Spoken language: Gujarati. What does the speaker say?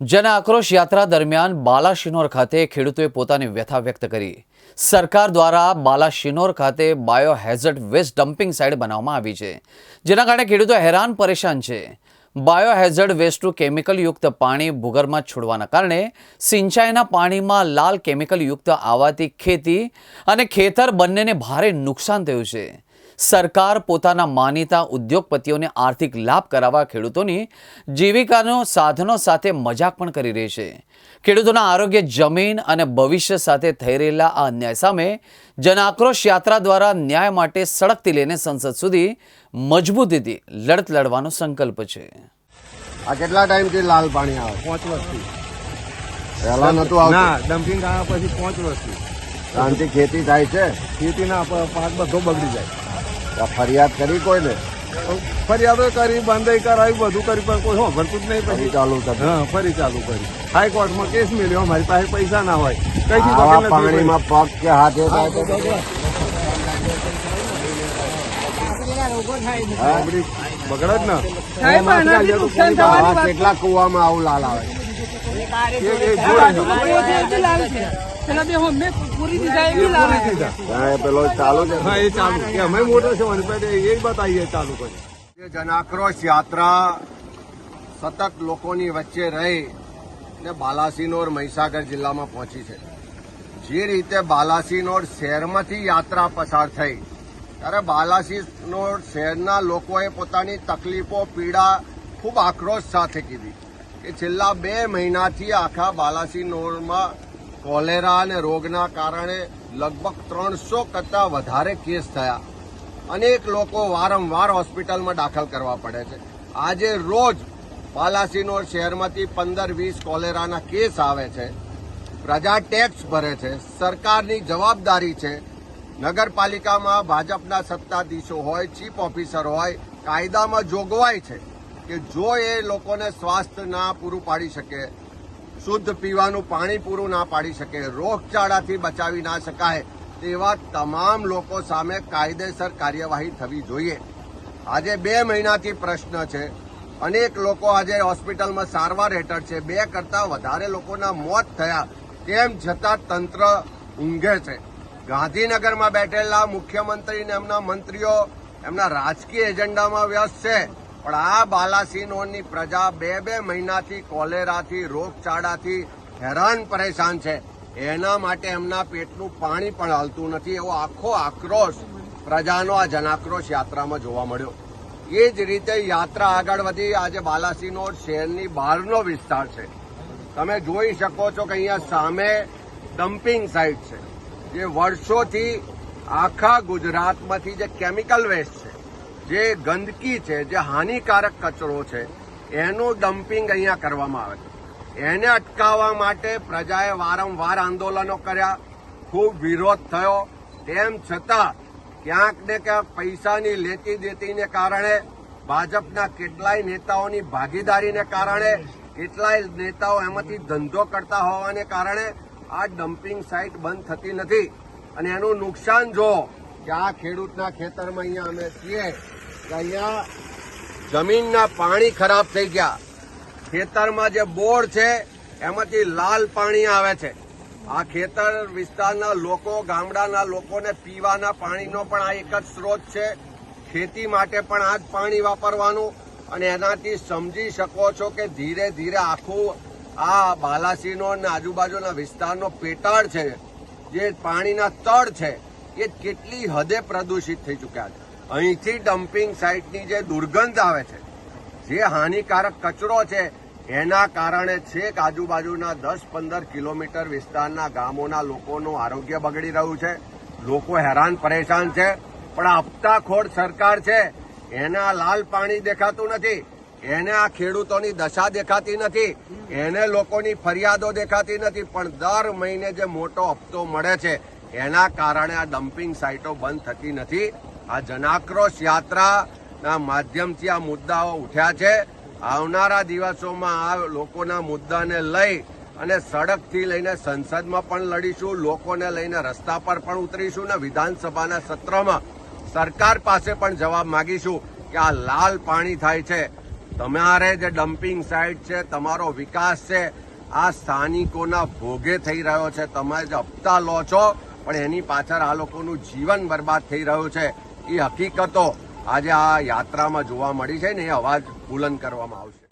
જન આક્રોશ યાત્રા દરમિયાન બાલાશિનોર ખાતે ખેડૂતોએ પોતાની વ્યથા વ્યક્ત કરી. સરકાર દ્વારા બાલાશિનોર ખાતે bio hazard waste dumping site બનાવવામાં આવી છે, જેના કારણે ખેડૂતો હેરાન પરેશાન છે. બાયો હેઝર્ડ વેસ્ટનું કેમિકલયુક્ત પાણી ભૂગર્ભમાં છોડવાના કારણે સિંચાઈના પાણીમાં લાલ કેમિકલયુક્ત આવવાથી ખેતી અને ખેતર બંનેને ભારે નુકસાન થયું છે. સરકાર પોતાના માનીતા ઉદ્યોગપતિઓને આર્થિક લાભ કરાવવા ખેડૂતોની જીવિકાનો સાધનો સાથે મજાક પણ કરી રહી છે. ખેડૂતોના આરોગ્ય જમીન અને ભવિષ્ય સાથે થઈ રહેલા આ અન્યાય સામે જન આક્રોશ યાત્રા દ્વારા ન્યાય માટે સડકથી લઈને સંસદ સુધી મજબૂતીથી લડત લડવાનો સંકલ્પ છે. આ કેટલા ટાઈમથી લાલ પાણી આવે? પાંચ વર્ષથી. પહેલા નતું આવતું. ડમ્પિંગ આવ્યા પછી પાંચ વર્ષથી. શાંતિ ખેતી થાય છે. ખેતીના પાક બધો બગડી જાય. ફરિયાદ કરી કોઈને ફરિયાદો કરી બંધાઈ કરાવી બધું કરી પણ કોઈ સાંભળતું જ નહીં ફરી પછી ચાલુ કરી હા ફરી ચાલુ કરી હાઈકોર્ટમાં કેસ મેળ્યો અમારી પાસે પૈસા ના હોય વકીલ પાણીમાં પગ કે હાથે થાય તો હા? બગડી જ ને કેટલા કુવામાં આવું લાલ આવે પેલા બે હમે પૂરી દીધા એ બી એ પેલો ચાલુ છે. હા એ ચાલુ કે અમે મોટા છે એ બતાવીએ ચાલુ કરી જે જનાક્રોશ યાત્રા સતત લોકોની વચ્ચે રહી ને બાલાસિનોર મહીસાગર જિલ્લામાં પહોંચી છે. જે રીતે બાલાસિનોર શહેરમાંથી યાત્રા પસાર થઈ ત્યારે બાલાસિનોર શહેરના લોકોએ પોતાની તકલીફો પીડા ખૂબ આક્રોશ સાથે કીધી કે છેલ્લા બે મહિનાથી આખા બાલાસિનોરમાં કોલેરા અને રોગના કારણે લગભગ ત્રણસો કરતાં વધારે કેસ થયા. અનેક લોકો વારંવાર હોસ્પિટલમાં દાખલ કરવા પડે છે. આજે રોજ પાલાસીનોર શહેરમાંથી પંદર વીસ કોલેરાના કેસ આવે છે. પ્રજા ટેક્સ ભરે છે. સરકારની જવાબદારી છે. નગરપાલિકામાં ભાજપના સત્તાધીશો હોય, ચીફ ઓફિસર હોય, કાયદામાં જોગવાઈ છે કે જો એ લોકોને સ્વાસ્થ્ય ના પૂરું પાડી શકે શુદ્ધ પીવાનું પાણી પૂરું ના પાડી શકે, રોગચાળાથી બચાવી ના શકાય તેવા તમામ લોકો સામે કાયદેસર કાર્યવાહી થવી જોઈએ. આજે બે મહિનાથી પ્રશ્ન છે. અનેક લોકો આજે હોસ્પિટલમાં સારવાર હેઠળ છે. બે કરતા વધારે લોકોના મોત થયા. તેમ છતાં તંત્ર ઊંઘે છે. ગાંધીનગરમાં બેઠેલા મુખ્યમંત્રી અને એમના મંત્રીઓ એમના રાજકીય એજન્ડામાં વ્યસ્ત છે. પણ આ બાલાસિનોરની પ્રજા બે બે મહિનાથી કોલેરાથી, રોગચાળાથી હેરાન પરેશાન છે. એના માટે એમના પેટનું પાણી પણ હાલતું નથી. એવો આખો આક્રોશ પ્રજાનો આ જનાક્રોશ યાત્રામાં જોવા મળ્યો. એ જ રીતે યાત્રા આગળ વધી. આજે બાલાસિનોર શહેરની બહારનો વિસ્તાર છે. તમે જોઈ શકો છો કે અહીંયા સામે ડમ્પિંગ સાઇટ છે. જે વર્ષોથી આખા ગુજરાતમાંથી જે કેમિકલ વેસ્ટ જે ગંદકી છે, જે હાનિકારક કચરો છે, એનું ડમ્પિંગ અહીંયા કરવામાં આવે છે. એને અટકાવવા માટે પ્રજાએ વારંવાર આંદોલનો કર્યા, ખૂબ વિરોધ થયો. તેમ છતાં, ક્યાંક ને ક્યાંક પૈસાની લેતી દેતીને કારણે, ભાજપના કેટલાય નેતાઓની ભાગીદારીને કારણે, કેટલાય નેતાઓ એમાંથી ધંધો કરતા હોવાને કારણે, આ ડમ્પિંગ સાઇટ બંધ થતી નથી. અને એનું નુકસાન જો, કે આ ખેડૂતના ખેતરમાં અહીંયા અમે છીએ અહીંયા જમીનના પાણી ખરાબ થઈ ગયા. ખેતરમાં જે બોર છે, એમાંથી લાલ પાણી આવે છે. આ ખેતર વિસ્તારના લોકો, ગામડાના લોકોને પીવાના પાણીનો પણ આ એક જ સ્ત્રોત છે. ખેતી માટે પણ આ જ પાણી વાપરવાનું. અને એનાથી સમજી શકો છો કે ધીરે ધીરે આખું આ બાલાસીનો અને આજુબાજુના વિસ્તારનો પેટાળ છે, જે પાણીના તળ છે, એ કેટલી હદે પ્રદૂષિત થઈ ચૂક્યા છે. અહીંથી ડમ્પિંગ સાઇટની જે દુર્ગંધ આવે છે, જે હાનિકારક કચરો છે, એના કારણે છેક આજુબાજુના દસ પંદર કિલોમીટર વિસ્તારના ગામોના લોકોનું આરોગ્ય બગડી રહ્યું છે. લોકો હેરાન પરેશાન છે, પણ હપ્તાખોર સરકાર છે, એના લાલ પાણી દેખાતું નથી, એને આ ખેડૂતોની દશા દેખાતી નથી, એને લોકોની ફરિયાદો દેખાતી નથી, પણ દર મહિને જે મોટો હપ્તો મળે છે, એના કારણે આ ડમ્પિંગ સાઇટો બંધ થતી નથી. આ જનાક્રોશ યાત્રાના માધ્યમથી આ મુદ્દાઓ ઉઠ્યા છે. આવનારા દિવસોમાં આ લોકોના મુદ્દાને લઈ અને સડકથી લઈને સંસદમાં પણ લડીશું, લોકોને લઈને રસ્તા પર પણ ઉતરીશું ને વિધાનસભાના સત્રમાં સરકાર પાસે પણ જવાબ માગીશું કે આ લાલ પાણી થાય છે. તમારે જે ડમ્પિંગ સાઇટ છે, તમારો વિકાસ છે, આ સ્થાનિકોના ભોગે થઈ રહ્યો છે. તમે જે હપ્તા લો છો, પણ એની પાછળ આ લોકોનું જીવન બરબાદ થઈ રહ્યું છે. એ હકીકતો આજે આ યાત્રામાં જોવા મળી છે ને એ અવાજ બુલંદ કરવામાં આવશે.